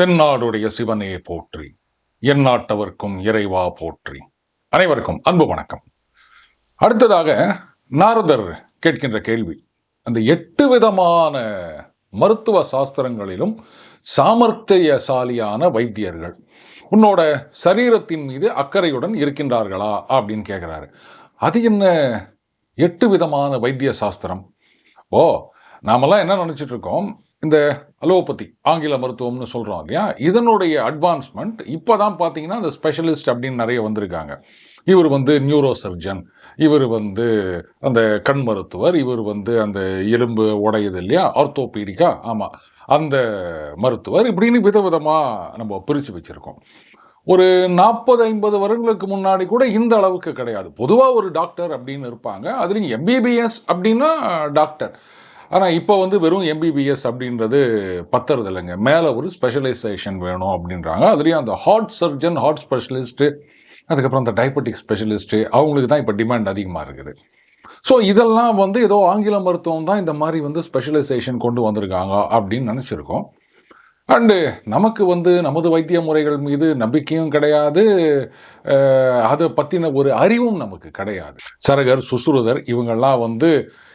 தென்னாடுடைய சிவனே போற்றி எந்நாட்டவர்க்கும் இறைவா போற்றி. அனைவருக்கும் அன்பு வணக்கம். அடுத்ததாக நாரதர் கேட்கின்ற கேள்வி அந்த எட்டு விதமான மருத்துவ சாஸ்திரங்களிலும் சாமர்த்தியசாலியான வைத்தியர்கள் உன்னோட சரீரத்தின் மீது அக்கறையுடன் இருக்கின்றார்களா அப்படின்னு கேட்குறாரு அது என்ன எட்டு விதமான வைத்திய சாஸ்திரம் ஓ நாமெல்லாம் என்ன நினச்சிட்டு இருக்கோம்? இந்த அலோபதி ஆங்கில மருத்துவம்னு சொல்கிறோம் இல்லையா? இதனுடைய அட்வான்ஸ்மெண்ட் இப்போ தான் பார்த்தீங்கன்னா இந்த ஸ்பெஷலிஸ்ட் அப்படின்னு நிறைய வந்திருக்காங்க. இவர் வந்து நியூரோ சர்ஜன் இவர் வந்து அந்த கண் மருத்துவர். இவர் வந்து அந்த எலும்பு உடையது இல்லையா? ஆர்த்தோபீடிக்கா ஆமாம் அந்த மருத்துவர் இப்படின்னு விதவிதமாக நம்ம பிரித்து வச்சுருக்கோம். ஒரு நாற்பது ஐம்பது வருடங்களுக்கு முன்னாடி கூட இந்த அளவுக்கு கிடையாது. பொதுவாக ஒரு டாக்டர் அப்படின்னு இருப்பாங்க. அதுலேயும் எம்பிபிஎஸ் அப்படின்னா டாக்டர் ஆனால் இப்போ வந்து வெறும் எம்பிபிஎஸ் அப்படின்றது பத்துறது இல்லைங்க மேலே ஒரு ஸ்பெஷலைசேஷன் வேணும் அப்படின்றாங்க. அதுலேயும் அந்த ஹார்ட் சர்ஜன் ஹார்ட் ஸ்பெஷலிஸ்ட்டு அதுக்கப்புறம் அந்த டயபெட்டிக் ஸ்பெஷலிஸ்ட்டு அவங்களுக்கு தான் இப்போ டிமாண்ட் அதிகமாக இருக்குது. ஸோ இதெல்லாம் வந்து ஏதோ ஆங்கில மருத்துவம் தான் இந்த மாதிரி வந்து ஸ்பெஷலைசேஷன் கொண்டு வந்திருக்காங்க அப்படின்னு நினச்சிருக்கோம். அண்டு நமக்கு வந்து நமது வைத்திய முறைகள் மீது நம்பிக்கையும் கிடையாது. அதை பற்றின ஒரு அறிவும் நமக்கு கிடையாது. சரகர் சுசுருதர் இவங்கெல்லாம் வந்து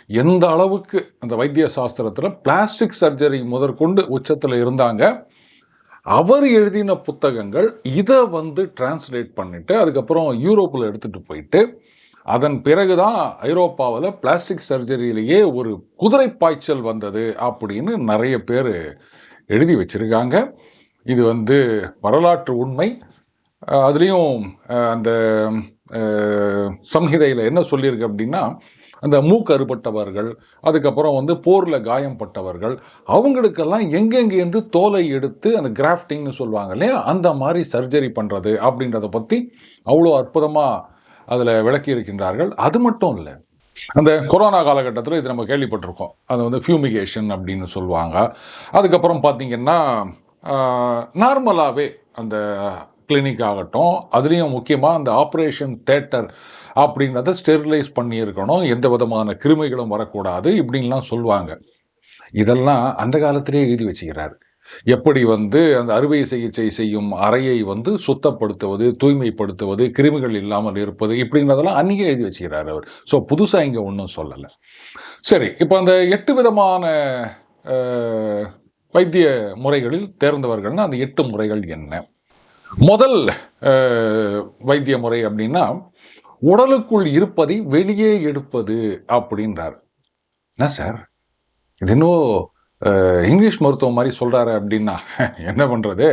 எந்த அளவுக்கு அந்த வைத்திய சாஸ்திரத்தில் பிளாஸ்டிக் சர்ஜரி முதற்கொண்டு உச்சத்தில் இருந்தாங்க அவர் எழுதின புத்தகங்கள் இதை வந்து டிரான்ஸ்லேட் பண்ணிவிட்டு அதுக்கப்புறம் யூரோப்பில் எடுத்துகிட்டு போயிட்டு அதன் பிறகு தான் ஐரோப்பாவில் பிளாஸ்டிக் சர்ஜரியிலேயே ஒரு குதிரை பாய்ச்சல் வந்தது அப்படின்னு நிறைய பேர் எழுதி வச்சிருக்காங்க. இது வந்து வரலாற்று உண்மை. அதுலேயும் அந்த சம்ஹிதையில் என்ன சொல்லியிருக்கு அப்படின்னா அந்த மூக்கு அறுபட்டவர்கள் அதுக்கப்புறம் வந்து போரில் காயம்பட்டவர்கள் அவங்களுக்கெல்லாம் எங்கெங்கேருந்து தோலை எடுத்து அந்த கிராஃப்டிங்னு சொல்லுவாங்க இல்லையா? அந்த மாதிரி சர்ஜரி பண்ணுறது அப்படின்றத பற்றி அவ்வளோ அற்புதமாக அதில் விளக்கி இருக்கின்றார்கள். அது மட்டும் இல்லை அந்த கொரோனா காலகட்டத்தில் இது நம்ம கேள்விப்பட்டிருக்கோம். அது வந்து ஃபியூமிகேஷன் அப்படின்னு சொல்லுவாங்க. அதுக்கப்புறம் பார்த்திங்கன்னா நார்மலாகவே அந்த கிளினிக் ஆகட்டும் அதுலேயும் முக்கியமாக அந்த ஆப்ரேஷன் தேட்டர் அப்படின்றத ஸ்டெரிலைஸ் பண்ணியிருக்கணும். எந்த விதமான கிருமிகளும் வரக்கூடாது இப்படின்லாம் சொல்லுவாங்க இதெல்லாம் அந்த காலத்திலே எழுதி வச்சுக்கிறார். எப்படி வந்து அந்த அறுவை சிகிச்சை செய்யும் அறையை வந்து சுத்தப்படுத்துவது தூய்மைப்படுத்துவது கிருமிகள் இல்லாமல் இருப்பது இப்படின்றதெல்லாம் அன்றைக்கே எழுதி வச்சுக்கிறார் அவர். ஸோ புதுசாக இங்கே ஒன்றும் சொல்லலை. சரி இப்போ அந்த எட்டு விதமான வைத்திய முறைகளில் தேர்ந்தவர்கள்னா அந்த எட்டு முறைகள் என்ன? முதல் வைத்திய முறை அப்படின்னா உடலுக்குள் இருப்பதை வெளியே எடுப்பது அப்படின்றார். என்ன சார்? இது இன்னும் இங்கிலீஷ் மருத்துவம் மாதிரி சொல்கிறாரு அப்படின்னா என்ன பண்ணுறது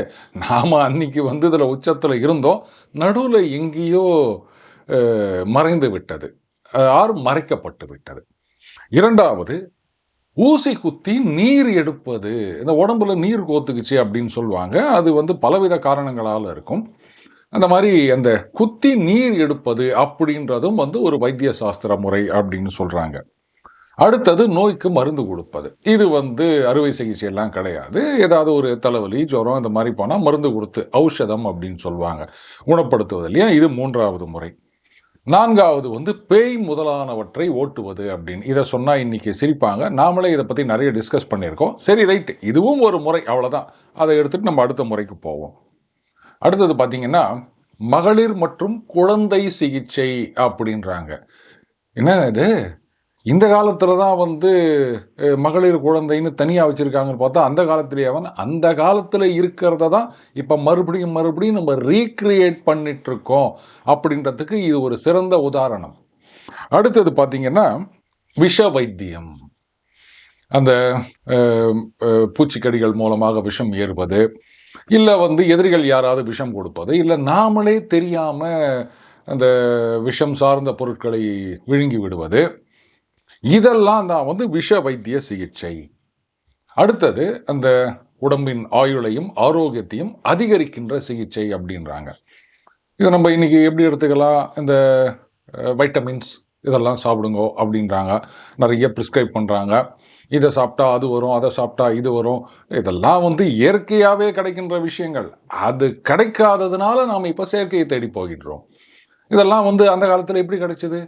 நாம் அன்னைக்கு வந்து இதில் உச்சத்தில் இருந்தோம். நடுவில் எங்கேயோ மறைந்து விட்டது. ஆர் மறைக்கப்பட்டு விட்டது. இரண்டாவது ஊசி குத்தி நீர் எடுப்பது. இந்த உடம்புல நீர் கோத்துக்குச்சு அப்படின்னு சொல்லுவாங்க. அது வந்து பலவித காரணங்களால் இருக்கும். அந்த மாதிரி அந்த குத்தி நீர் எடுப்பது அப்படின்றதும் வந்து ஒரு வைத்திய சாஸ்திர முறை அப்படின்னு சொல்கிறாங்க அடுத்தது நோய்க்கு மருந்து கொடுப்பது. இது வந்து அறுவை சிகிச்சையெல்லாம் கிடையாது. ஏதாவது ஒரு தலைவலி ஜுரம் இந்த மாதிரி போனால் மருந்து கொடுத்து ஔஷதம் அப்படின்னு சொல்லுவாங்க. குணப்படுத்துவது இல்லையா? இது மூன்றாவது முறை. நான்காவது வந்து பேய் முதலானவற்றை ஓட்டுவது அப்படின்னு. இதை சொன்னால் இன்றைக்கி சிரிப்பாங்க. நாமளே இதை பற்றி நிறைய டிஸ்கஸ் பண்ணியிருக்கோம். சரி ரைட் இதுவும் ஒரு முறை அவ்வளோதான் அதை எடுத்துகிட்டு நம்ம அடுத்த முறைக்கு போவோம். அடுத்தது பார்த்தீங்கன்னா மகளிர் மற்றும் குழந்தை சிகிச்சை அப்படின்றாங்க. என்ன இது? இந்த காலத்தில் தான் வந்து மகளிர் குழந்தைன்னு தனியாக வச்சுருக்காங்கன்னு பார்த்தா அந்த காலத்திலேயே அவன் அந்த காலத்தில் இருக்கிறத தான் இப்போ மறுபடியும் மறுபடியும் நம்ம ரீக்ரியேட் பண்ணிகிட்ருக்கோம் அப்படின்றதுக்கு இது ஒரு சிறந்த உதாரணம். அடுத்தது பார்த்திங்கன்னா விஷ வைத்தியம் அந்த பூச்சிக்கடிகள் மூலமாக விஷம் ஏறுவது இல்லை வந்து எதிரிகள் யாராவது விஷம் கொடுப்பது இல்லை நாமளே தெரியாமல் அந்த விஷம் சார்ந்த பொருட்களை விழுங்கி விடுவது. இதெல்லாம் தான் வந்து விஷ வைத்திய சிகிச்சை. அடுத்தது அந்த உடம்பின் ஆயுளையும் ஆரோக்கியத்தையும் அதிகரிக்கின்ற சிகிச்சை அப்படின்றாங்க. இதை நம்ம இன்றைக்கி எப்படி எடுத்துக்கலாம்? இந்த வைட்டமின்ஸ் இதெல்லாம் சாப்பிடுங்க அப்படின்றாங்க. நிறைய ப்ரிஸ்கிரைப் பண்ணுறாங்க இதை சாப்பிட்டா அது வரும் அதை சாப்பிட்டா இது வரும். இதெல்லாம் வந்து இயற்கையாகவே கிடைக்கின்ற விஷயங்கள். அது கிடைக்காததுனால நாம் இப்போ செயற்கையை தேடி போகின்றோம். இதெல்லாம் வந்து அந்த காலத்தில் எப்படி கிடைச்சது?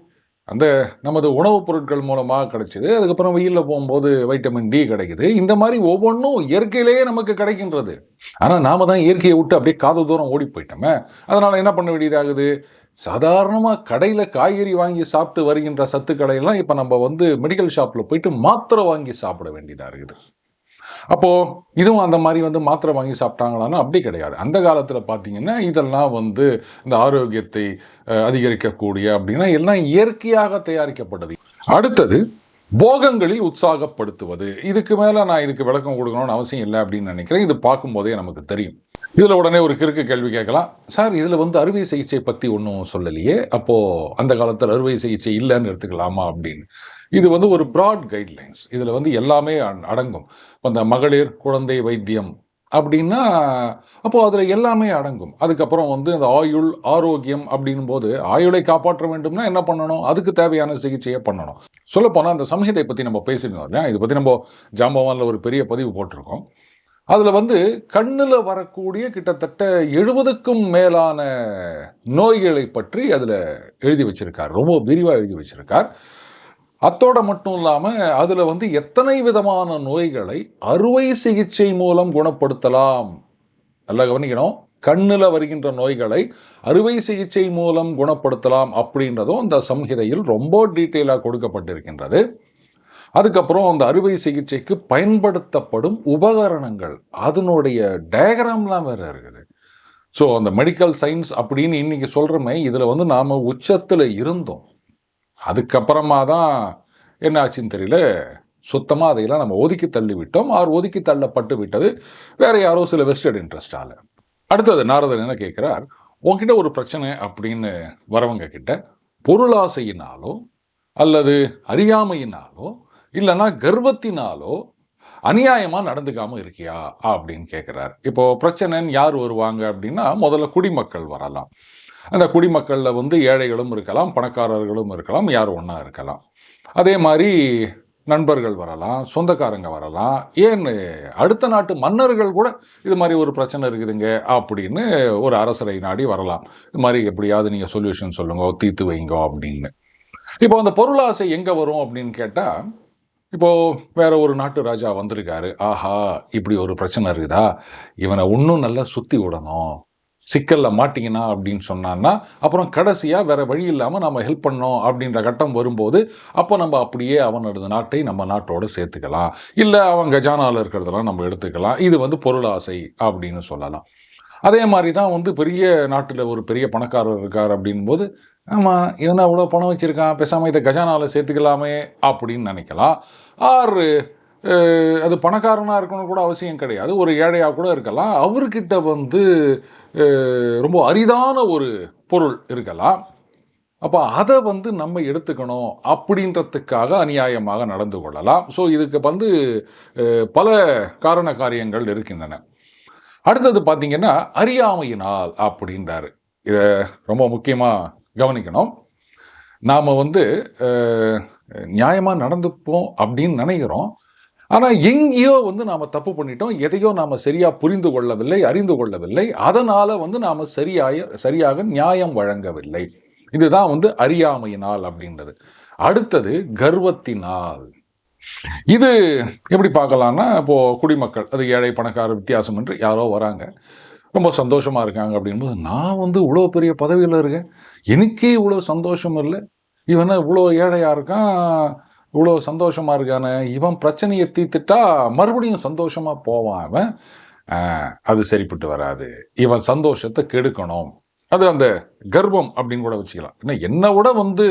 அந்த நமது உணவுப் பொருட்கள் மூலமாக கிடைச்சிது. அதுக்கப்புறம் வெயிலில் போகும்போது வைட்டமின் டி கிடைக்குது. இந்த மாதிரி ஒவ்வொன்றும் இயற்கையிலேயே நமக்கு கிடைக்கின்றது. ஆனால் நாம தான் இயற்கையை விட்டு அப்படியே காது தூரம் ஓடி போயிட்டோமே. அதனால் என்ன பண்ண வேண்டியதாகுது? சாதாரணமாக கடையில் காய்கறி வாங்கி சாப்பிட்டு வருகின்ற சத்துக்கடையெல்லாம் இப்போ நம்ம வந்து மெடிக்கல் ஷாப்பில் போயிட்டு மாத்திரை வாங்கி சாப்பிட வேண்டியதாக இருக்குது. அப்போது இதுவும் அந்த மாதிரி வந்து மாத்திரை வாங்கி சாப்பிட்டாங்களான்னு அப்படி கிடையாது. அந்த காலத்தில் பார்த்தீங்கன்னா இதெல்லாம் வந்து இந்த ஆரோக்கியத்தை அதிகரிக்கக்கூடிய அப்படின்னா எல்லாம் இயற்கையாக தயாரிக்கப்பட்டது. அடுத்தது போகங்களில் உற்சாகப்படுத்துவது. இதுக்கு மேலே நான் இதுக்கு விளக்கம் கொடுக்கணும்னு அவசியம் இல்லை அப்படின்னு நினைக்கிறேன். இது பார்க்கும்போதே நமக்கு தெரியும். இதில் உடனே ஒரு கிறுக்கு கேள்வி கேட்கலாம். சார் இதில் வந்து அறுவை சிகிச்சை பற்றி ஒன்றும் சொல்லலையே. அப்போது அந்த காலத்தில் அறுவை சிகிச்சை இல்லைன்னு எடுத்துக்கலாமா அப்படின்னு. இது வந்து ஒரு ப்ராட் கைட்லைன்ஸ் இதில் வந்து எல்லாமே அ- அடங்கும். இப்போ இந்த மகளிர் குழந்தை வைத்தியம் அப்படின்னா அப்போது அதில் எல்லாமே அடங்கும். அதுக்கப்புறம் வந்து இந்த ஆயுள் ஆரோக்கியம் அப்படின் போது ஆயுளை காப்பாற்ற வேண்டும்னா என்ன பண்ணணும்? அதுக்கு தேவையான சிகிச்சையை பண்ணணும். சொல்லப்போனால் அந்த சமயத்தை பற்றி நம்ம பேசியிருந்தோம் இல்லையா? இதை பற்றி நம்ம ஜாம்பவானில் ஒரு பெரிய பதிவு போட்டிருக்கோம். அதில் வந்து கண்ணில் வரக்கூடிய கிட்டத்தட்ட எழுபதுக்கும் மேலான நோய்களை பற்றி அதில் எழுதி வச்சிருக்கார். ரொம்ப விரிவாக எழுதி வச்சிருக்கார். அத்தோட மட்டும் இல்லாமல் அதில் வந்து எத்தனை விதமான நோய்களை அறுவை சிகிச்சை மூலம் குணப்படுத்தலாம்? நல்லா கவனிக்கணும். கண்ணில் வருகின்ற நோய்களை அறுவை சிகிச்சை மூலம் குணப்படுத்தலாம் அப்படின்றதும் அந்த சம்ஹிதையில் ரொம்ப டீட்டெயிலாக கொடுக்கப்பட்டிருக்கின்றது. அதுக்கப்புறம் அந்த அறுவை சிகிச்சைக்கு பயன்படுத்தப்படும் உபகரணங்கள். அதனுடைய டயக்ராம்லாம் வேறு இருக்குது. ஸோ அந்த மெடிக்கல் சயின்ஸ் அப்படின்னு இன்றைக்கி சொல்கிறோமே இதில் வந்து நாம் உச்சத்தில் இருந்தோம். அதுக்கப்புறமா தான் என்ன ஆச்சுன்னு தெரியல. சுத்தமாக அதையெல்லாம் நம்ம ஒதுக்கி தள்ளி விட்டோம் அவர் ஒதுக்கி தள்ளப்பட்டு விட்டது. வேறு யாரோ சில வெஸ்டட் இன்ட்ரெஸ்டால் அடுத்தது நாரதன் என்ன கேட்குறார்? உன்கிட்ட ஒரு பிரச்சனை அப்படின்னு வரவங்க கிட்ட பொருளாசையினாலோ அல்லது அறியாமையினாலோ இல்லைன்னா கர்வத்தினாலோ அநியாயமாக நடந்துக்காமல் இருக்கியா? அப்படின்னு கேட்குறாரு. இப்போது பிரச்சனைன்னு யார் வருவாங்க அப்படின்னா முதல்ல குடிமக்கள் வரலாம். அந்த குடிமக்களில் வந்து ஏழைகளும் இருக்கலாம் பணக்காரர்களும் இருக்கலாம் யார் ஒன்றா இருக்கலாம். அதே மாதிரி நண்பர்கள் வரலாம் சொந்தக்காரங்க வரலாம். ஏன் அடுத்த நாட்டு மன்னர்கள் கூட இது மாதிரி ஒரு பிரச்சனை இருக்குதுங்க அப்படின்னு ஒரு அரசரை நாடி வரலாம். இது மாதிரி எப்படியாவது நீங்கள் சொல்யூஷன் சொல்லுங்க தீர்த்து வைங்க அப்படின்னு. இப்போ அந்த பொருளாசை எங்கே வரும் அப்படின்னு கேட்டால் இப்போது வேற ஒரு நாட்டு ராஜா வந்திருக்காரு. ஆஹா இப்படி ஒரு பிரச்சனை இருக்குதா? இவனை இன்னும் நல்லா சுற்றி விடணும். சிக்கலில் மாட்டிங்கன்னா அப்படின்னு சொன்னான்னா அப்புறம் கடைசியாக வேறு வழி இல்லாமல் நம்ம ஹெல்ப் பண்ணோம் அப்படின்ற கட்டம் வரும்போது அப்போ நம்ம அப்படியே அவனோட நாட்டை நம்ம நாட்டோட சேர்த்துக்கலாம். இல்லை அவன் கஜானாவில் இருக்கிறதெல்லாம் நம்ம எடுத்துக்கலாம். இது வந்து பொருளாசை அப்படின்னு சொல்லலாம். அதே மாதிரி தான் வந்து பெரிய நாட்டில் ஒரு பெரிய பணக்காரர் இருக்கார் அப்படின்போது ஆமாம் இவன் அவ்வளோ பணம் வச்சுருக்கான் பேசாமல் இதை கஜானாவில் சேர்த்துக்கலாமே அப்படின்னு நினைக்கலாம். ஆறு அது பணக்காரனாக இருக்கணும் கூட அவசியம் கிடையாது. ஒரு ஏழையாக கூட இருக்கலாம். அவர்கிட்ட வந்து ரொம்ப அரிதான ஒரு பொருள் இருக்கலாம். அப்போ அதை வந்து நம்ம எடுத்துக்கணும் அப்படின்றதுக்காக அநியாயமாக நடந்து கொள்ளலாம். ஸோ இதுக்கு வந்து பல காரண காரியங்கள் இருக்கின்றன. அடுத்தது பார்த்திங்கன்னா அறியாமையினால் அப்படின்றாரு. இதை ரொம்ப முக்கியமாக கவனிக்கணும். நாம் வந்து நியாயமாக நடந்துப்போம் அப்படின்னு நினைக்கிறோம். ஆனால் எங்கேயோ வந்து நாம் தப்பு பண்ணிட்டோம். எதையோ நாம் சரியாக புரிந்து கொள்ளவில்லை அறிந்து கொள்ளவில்லை. அதனால் வந்து நாம் சரியாய சரியாக நியாயம் வழங்கவில்லை. இதுதான் வந்து அறியாமையினால் அப்படின்றது. அடுத்தது கர்வத்தினால். இது எப்படி பார்க்கலாம்னா இப்போது குடிமக்கள் அது ஏழை பணக்கார வித்தியாசம் என்று யாரோ வராங்க. ரொம்ப சந்தோஷமாக இருக்காங்க அப்படின்போது நான் வந்து இவ்வளோ பெரிய பதவியில் இருக்கேன். எனக்கே இவ்வளோ சந்தோஷம் இல்லை. இவனை இவ்வளோ ஏழையாக இருக்கான். இவ்வளோ சந்தோஷமா இருக்கானே? இவன் பிரச்சனையை தீர்த்துட்டா மறுபடியும் சந்தோஷமா போவான் அவன். அது சரிப்பட்டு வராது. இவன் சந்தோஷத்தை கெடுக்கணும். அது அந்த கர்வம் அப்படின்னு கூட வச்சுக்கலாம். ஏன்னா என்னை விட வந்து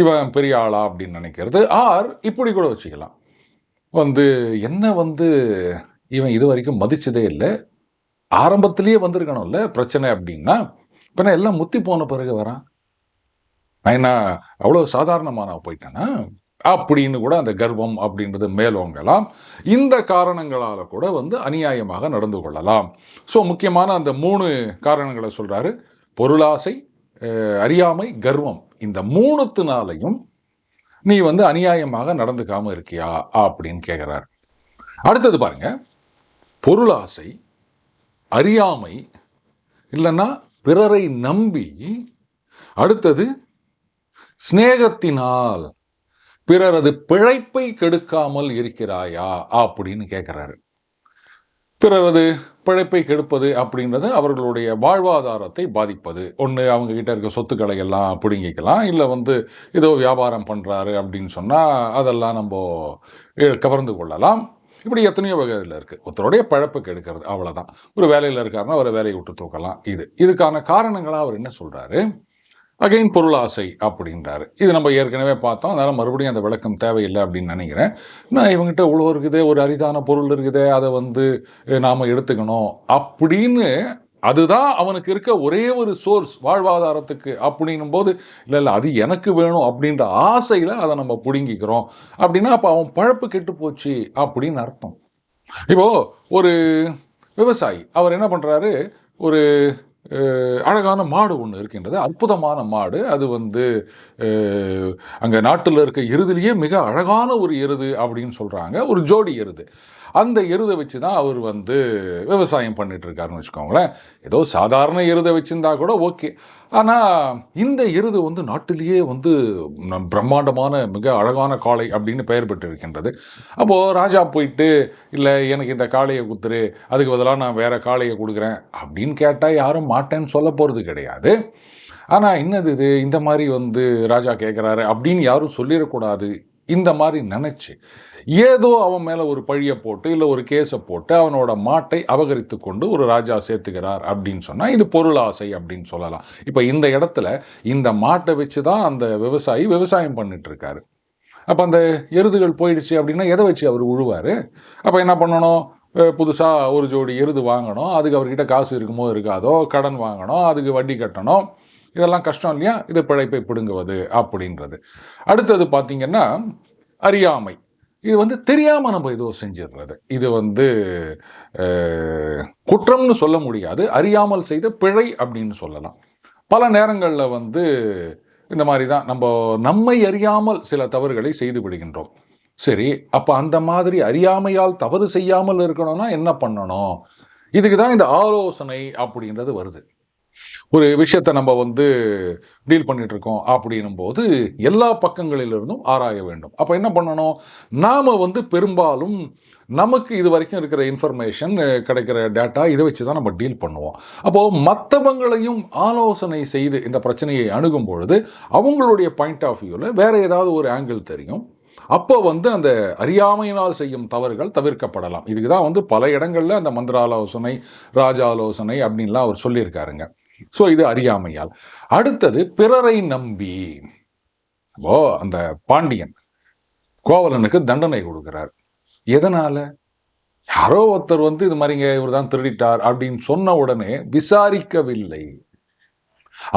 இவன் பெரிய ஆளா அப்படின்னு நினைக்கிறது. ஆர் இப்படி கூட வச்சுக்கலாம். வந்து என்ன வந்து இவன் இது வரைக்கும் மதிச்சதே இல்லை. ஆரம்பத்திலேயே வந்திருக்கணும்ல பிரச்சனை அப்படின்னா இப்போ நான் எல்லாம் முத்தி போன பிறகு வரான். நான் என்ன அவ்வளோ சாதாரணமாக நான் அப்படின்னு கூட அந்த கர்வம் அப்படின்றது மேலோங்கலாம். இந்த காரணங்களால் கூட வந்து அநியாயமாக நடந்து கொள்ளலாம். ஸோ முக்கியமான அந்த மூணு காரணங்களை சொல்கிறாரு பொருளாசை அறியாமை கர்வம். இந்த மூணுத்தினாலையும் நீ வந்து அநியாயமாக நடந்துக்காமல் இருக்கியா அப்படின்னு கேட்குறாரு அடுத்தது பாருங்க. பொருளாசை அறியாமை இல்லைன்னா பிறரை நம்பி அடுத்தது சிநேகத்தினால் பிறரது பிழைப்பை கெடுக்காமல் இருக்கிறாயா? அப்படின்னு கேட்குறாரு பிறரது பிழைப்பை கெடுப்பது அப்படின்றது அவர்களுடைய வாழ்வாதாரத்தை பாதிப்பது. ஒன்று அவங்க கிட்ட இருக்க சொத்துக்களை எல்லாம் பிடுங்கிக்கலாம். இல்லை வந்து ஏதோ வியாபாரம் பண்ணுறாரு அப்படின்னு சொன்னால் அதெல்லாம் நம்ம கவர்ந்து கொள்ளலாம். இப்படி எத்தனையோ வகையில் இருக்குது ஒருத்தருடைய பழப்பு கெடுக்கிறது. அவ்வளோதான் ஒரு வேலையில் இருக்காருன்னா அவரை வேலையை விட்டு தூக்கலாம். இது. இதுக்கான காரணங்களாக அவர் என்ன சொல்கிறாரு அகைன் பொருளாசை அப்படின்றாரு. இது நம்ம ஏற்கனவே பார்த்தோம். அதனால் மறுபடியும் அந்த விளக்கம் தேவையில்லை அப்படின்னு நினைக்கிறேன். நான் இவங்ககிட்ட இவ்வளோ இருக்குது ஒரு அரிதான பொருள் இருக்குது அதை வந்து நாம் எடுத்துக்கணும் அப்படின்னு அதுதான் அவனுக்கு இருக்க ஒரே ஒரு சோர்ஸ் வாழ்வாதாரத்துக்கு அப்படின்னும் போது இல்லை இல்லை அது எனக்கு வேணும் அப்படின்ற ஆசையில் அதை நம்ம பிடுங்கிக்கிறோம். அப்படின்னா அப்போ அவன் பழப்பு கெட்டு போச்சு அப்படின்னு அர்த்தம். இப்போ ஒரு விவசாயி அவர் என்ன பண்ணுறாரு ஒரு அழகான மாடு ஒன்று இருக்கின்றது. அற்புதமான மாடு. அது வந்து அங்கே நாட்டில் இருக்க எருதுலேயே மிக அழகான ஒரு எருது அப்படின்னு சொல்கிறாங்க ஒரு ஜோடி எருது. அந்த எருதை வச்சு தான் அவர் வந்து விவசாயம் பண்ணிகிட்ருக்காருன்னு வச்சுக்கோங்களேன். ஏதோ சாதாரண எருதை வச்சுருந்தா கூட ஓகே. ஆனால் இந்த எருது வந்து நாட்டிலேயே வந்து நம் பிரம்மாண்டமான மிக அழகான காளை அப்படின்னு பெயர் பெற்று இருக்கின்றது அப்போது ராஜா போயிட்டு இல்லை எனக்கு இந்த காளையை குத்துரு அதுக்கு பதிலாக நான் வேறு காளையை கொடுக்குறேன். அப்படின்னு கேட்டால் யாரும் மாட்டேன்னு சொல்ல போகிறது கிடையாது. ஆனால் என்னது இது? இந்த மாதிரி வந்து ராஜா கேட்குறாரு அப்படின்னு யாரும் சொல்லிடக்கூடாது. இந்த மாதிரி நினச்சி ஏதோ அவன் மேலே ஒரு பழியை போட்டு இல்லை ஒரு கேஸை போட்டு அவனோட மாட்டை அபகரித்து கொண்டு ஒரு ராஜா சேர்த்துக்கிறார் அப்படின்னு சொன்னால் இது பொருள் ஆசை அப்படின்னு சொல்லலாம். இப்போ இந்த இடத்துல இந்த மாட்டை வச்சு தான் அந்த விவசாயி விவசாயம் பண்ணிட்டுருக்காரு அப்போ அந்த எருதுகள் போயிடுச்சு அப்படின்னா எதை வச்சு அவர் உழுவார்? அப்போ என்ன பண்ணணும்? புதுசாக ஒரு ஜோடி எருது வாங்கணும். அதுக்கு அவர்கிட்ட காசு இருக்குமோ இருக்காதோ? கடன் வாங்கணும். அதுக்கு வட்டி கட்டணும். இதெல்லாம் கஷ்டம் இல்லையா? இது பிழைப்பை பிடுங்குவது அப்படின்றது. அடுத்தது பார்த்தீங்கன்னா அறியாமை. இது வந்து தெரியாமல் நம்ம ஏதோ செஞ்சிடுறது. இது வந்து குற்றம்னு சொல்ல முடியாது. அறியாமல் செய்த பிழை அப்படின்னு சொல்லலாம். பல நேரங்களில் வந்து இந்த மாதிரி தான். நம்ம நம்மை அறியாமல் சில தவறுகளை செய்து விடுகின்றோம். சரி அப்போ அந்த மாதிரி அறியாமையால் தவறு செய்யாமல் இருக்கணும்னா என்ன பண்ணணும்? இதுக்கு தான் இந்த ஆலோசனை அப்படின்றது வருது. ஒரு விஷயத்தை நம்ம வந்து டீல் பண்ணிட்டு இருக்கோம் அப்படின்னும் போது எல்லா பக்கங்களிலிருந்தும் ஆராய வேண்டும். அப்போ என்ன பண்ணணும்? நாம் வந்து பெரும்பாலும் நமக்கு இது வரைக்கும் இருக்கிற இன்ஃபர்மேஷன் கிடைக்கிற டேட்டா இதை வச்சு தான் நம்ம டீல் பண்ணுவோம். அப்போது மற்றவங்களையும் ஆலோசனை செய்து இந்த பிரச்சனையை அணுகும் பொழுது அவங்களுடைய பாயிண்ட் ஆஃப் வியூவில் வேறு ஏதாவது ஒரு ஆங்கிள் தெரியும். அப்போ வந்து அந்த அறியாமையினால் செய்யும் தவறுகள் தவிர்க்கப்படலாம். இதுக்கு தான் வந்து பல இடங்களில் அந்த மந்திராலோசனை ராஜாலோசனை அப்படின்லாம் அவர் சொல்லியிருக்காருங்க. ஸோ இது அறியாமையால். அடுத்தது பிறரை நம்பி. ஓ அந்த பாண்டியன் கோவலனுக்கு தண்டனை கொடுக்கிறார். எதனால? யாரோ ஒருத்தர் வந்து இது மாதிரிங்க இவர் தான் திருடிட்டார் அப்படின்னு சொன்ன உடனே விசாரிக்கவில்லை.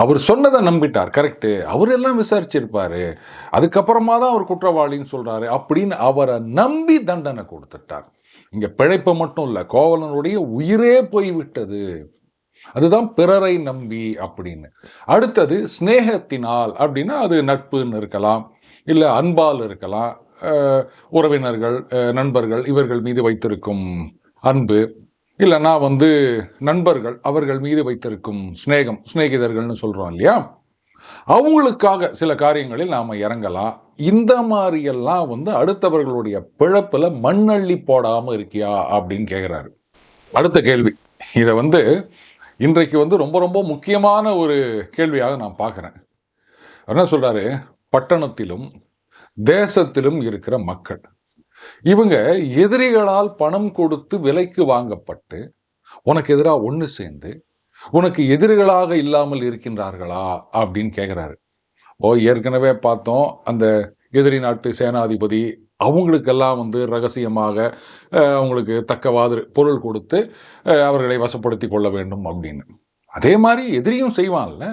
அவர் சொன்னதை நம்பிட்டார் கரெக்டு அவர் எல்லாம் விசாரிச்சிருப்பாரு. அதுக்கப்புறமா தான் அவர் குற்றவாளின்னு சொல்றாரு அப்படின்னு அவரை நம்பி தண்டனை கொடுத்துட்டார். இங்க பிழைப்பு மட்டும் இல்லை கோவலனுடைய உயிரே போய்விட்டது. அதுதான் பிறரை நம்பி அப்படின்னு. அடுத்தது சிநேகத்தினால் அப்படின்னா அது நட்புன்னு இருக்கலாம் இல்லை அன்பால் இருக்கலாம். உறவினர்கள் நண்பர்கள் இவர்கள் மீது வைத்திருக்கும் அன்பு இல்லைன்னா வந்து நண்பர்கள் அவர்கள் மீது வைத்திருக்கும் சிநேகம் சிநேகிதர்கள்னு சொல்கிறோம் இல்லையா? அவங்களுக்காக சில காரியங்களில் நாம் இறங்கலாம். இந்த மாதிரியெல்லாம் வந்து அடுத்தவர்களுடைய பிழப்பில் மண்ணள்ளி போடாமல் இருக்கியா அப்படின்னு கேட்குறாரு அடுத்த கேள்வி. இதை வந்து இன்றைக்கு வந்து ரொம்ப ரொம்ப முக்கியமான ஒரு கேள்வியாக நான் பார்க்குறேன். என்ன சொல்கிறாரு பட்டணத்திலும் தேசத்திலும் இருக்கிற மக்கள். இவங்க எதிரிகளால் பணம் கொடுத்து விலைக்கு வாங்கப்பட்டு உனக்கு எதிராக ஒன்று சேர்ந்து உனக்கு எதிரிகளாக இல்லாமல் இருக்கின்றார்களா? அப்படின்னு கேட்குறாரு ஓ ஏற்கனவே பார்த்தோம் அந்த எதிரி நாட்டு சேனாதிபதி அவங்களுக்கெல்லாம் வந்து ரகசியமாக அவங்களுக்கு தக்கவாது பொருள் கொடுத்து அவர்களை வசப்படுத்தி கொள்ள வேண்டும் அப்படின்னு. அதே மாதிரி எதிரியும் செய்வான்ல.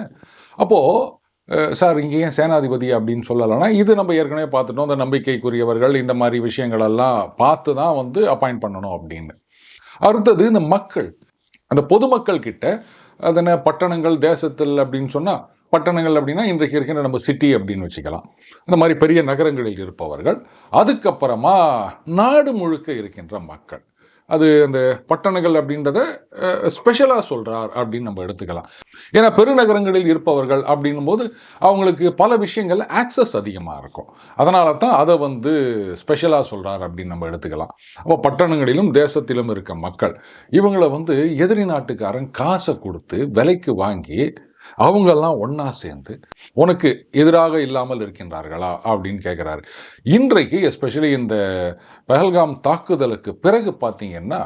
அப்போது சார் இங்கே ஏன் சேனாதிபதி அப்படின்னு சொல்லலைன்னா இது நம்ம ஏற்கனவே பார்த்துட்டோம். அந்த நம்பிக்கைக்குரியவர்கள் இந்த மாதிரி விஷயங்களெல்லாம் பார்த்து தான் வந்து அப்பாயிண்ட் பண்ணணும் அப்படின்னு. அடுத்தது இந்த மக்கள். அந்த பொதுமக்கள் கிட்ட அதனை பட்டணங்கள் தேசத்தில் அப்படின்னு சொன்னால் பட்டணங்கள் அப்படின்னா இன்றைக்கு இருக்கிற நம்ம சிட்டி அப்படின்னு வச்சுக்கலாம். இந்த மாதிரி பெரிய நகரங்களில் இருப்பவர்கள். அதுக்கப்புறமா நாடு முழுக்க இருக்கின்ற மக்கள். அது அந்த பட்டணங்கள் அப்படின்றத ஸ்பெஷலாக சொல்கிறார் அப்படின்னு நம்ம எடுத்துக்கலாம். ஏன்னா பெருநகரங்களில் இருப்பவர்கள் அப்படின்னும் போது அவங்களுக்கு பல விஷயங்கள் ஆக்சஸ் அதிகமாக இருக்கும். அதனால தான் அதை வந்து ஸ்பெஷலாக சொல்கிறார் அப்படின்னு நம்ம எடுத்துக்கலாம். அப்போ பட்டணங்களிலும் தேசத்திலும் இருக்க மக்கள் இவங்களை வந்து எதிரி நாட்டுக்காரன் காசை கொடுத்து விலைக்கு வாங்கி அவங்கெல்லாம் ஒன்றா சேர்ந்து உனக்கு எதிராக இல்லாமல் இருக்கின்றார்களா அப்படின்னு கேட்குறாரு இன்றைக்கு எஸ்பெஷலி இந்த பஹல்காம் தாக்குதலுக்கு பிறகு பார்த்தீங்கன்னா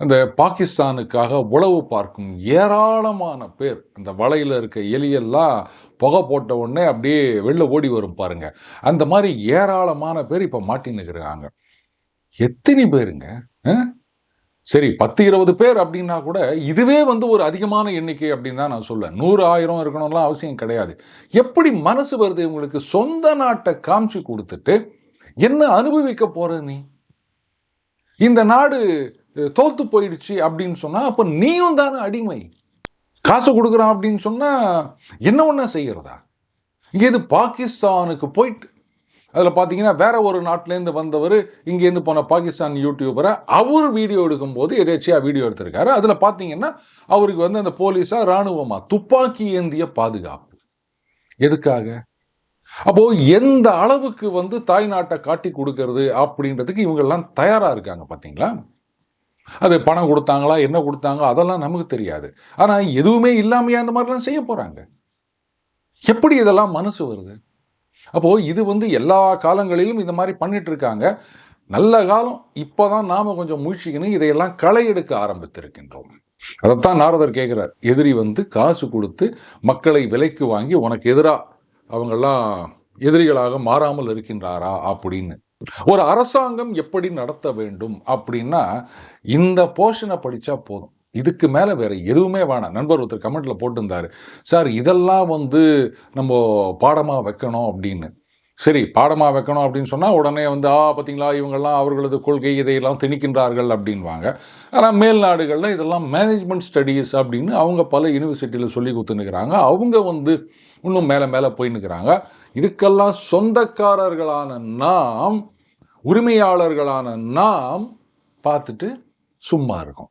இந்த பாகிஸ்தானுக்காக உளவு பார்க்கும் ஏராளமான பேர் இந்த வலையில் இருக்க எலியெல்லாம் புகை போட்ட உடனே அப்படியே வெளில ஓடி வரும் பாருங்க. அந்த மாதிரி ஏராளமான பேர் இப்போ மாட்டின்னு இருக்கிறாங்க எத்தனை பேருங்க? ஆ? சரி பத்து இருபது பேர் அப்படின்னா கூட இதுவே வந்து ஒரு அதிகமான எண்ணிக்கை அப்படின்னு தான் நான் சொல்லுவேன். நூறு ஆயிரம் இருக்கணும்லாம் அவசியம் கிடையாது. எப்படி மனசு வருது இவங்களுக்கு சொந்த நாட்டை காமிச்சு கொடுத்துட்டு என்ன அனுபவிக்க போற நீ? இந்த நாடு தோத்து போயிடுச்சு அப்படின்னு சொன்னா அப்ப நீயும் தானே அடிமை. காசு கொடுக்குறான் அப்படின்னு சொன்னா என்ன ஒன்றா செய்யறதா? இங்கே இது பாகிஸ்தானுக்கு போயிட்டு அதில் பார்த்தீங்கன்னா வேற ஒரு நாட்டிலேருந்து வந்தவர் இங்கேருந்து போன பாகிஸ்தான் யூடியூபரை அவர் வீடியோ எடுக்கும்போது எதேச்சியாக வீடியோ எடுத்திருக்காரு. அதில் பார்த்தீங்கன்னா அவருக்கு வந்து அந்த போலீஸாக இராணுவமாக துப்பாக்கி ஏந்திய பாதுகாப்பு. எதுக்காக? அப்போது எந்த அளவுக்கு வந்து தாய் நாட்டை காட்டி கொடுக்கறது அப்படின்றதுக்கு இவங்கெல்லாம் தயாராக இருக்காங்க பார்த்தீங்களா அது பணம் கொடுத்தாங்களா என்ன கொடுத்தாங்க அதெல்லாம் நமக்கு தெரியாது. ஆனால் எதுவுமே இல்லாமையே அந்த மாதிரிலாம் செய்ய போகிறாங்க எப்படி இதெல்லாம் மனசு வருது? அப்போது இது வந்து எல்லா காலங்களிலும் இந்த மாதிரி பண்ணிட்டு இருக்காங்க நல்ல காலம் இப்போதான் நாம கொஞ்சம் முயற்சிக்கணும். இதையெல்லாம் களை எடுக்க ஆரம்பித்திருக்கின்றோம். அதைத்தான் நாரதர் கேட்கிறார். எதிரி வந்து காசு கொடுத்து மக்களை விலைக்கு வாங்கி உனக்கு எதிராக அவங்கெல்லாம் எதிரிகளாக மாறாமல் இருக்கின்றாரா அப்படின்னு. ஒரு அரசாங்கம் எப்படி நடத்த வேண்டும் அப்படின்னா இந்த போர்ஷனை படிச்சா போதும். இதுக்கு மேலே வேறு எதுவுமே வேணாம். நண்பர் ஒருத்தர் கமெண்ட்டில் போட்டிருந்தார். சார் இதெல்லாம் வந்து நம்ம பாடமாக வைக்கணும் அப்படின்னு. சரி பாடமாக வைக்கணும் அப்படின்னு சொன்னால் உடனே வந்து ஆ பார்த்தீங்களா இவங்கெல்லாம் அவர்களது கொள்கை இதையெல்லாம் திணிக்கின்றார்கள் அப்படின்வாங்க ஆனால் மேல் நாடுகளில் இதெல்லாம் மேனேஜ்மெண்ட் ஸ்டடீஸ் அப்படின்னு அவங்க பல யூனிவர்சிட்டியில் சொல்லி கொடுத்துன்னுக்குறாங்க. அவங்க வந்து இன்னும் மேலே மேலே போயின்னுக்குறாங்க. இதுக்கெல்லாம் சொந்தக்காரர்களான நாம் உரிமையாளர்களான நாம் பார்த்துட்டு சும்மா இருக்கும்.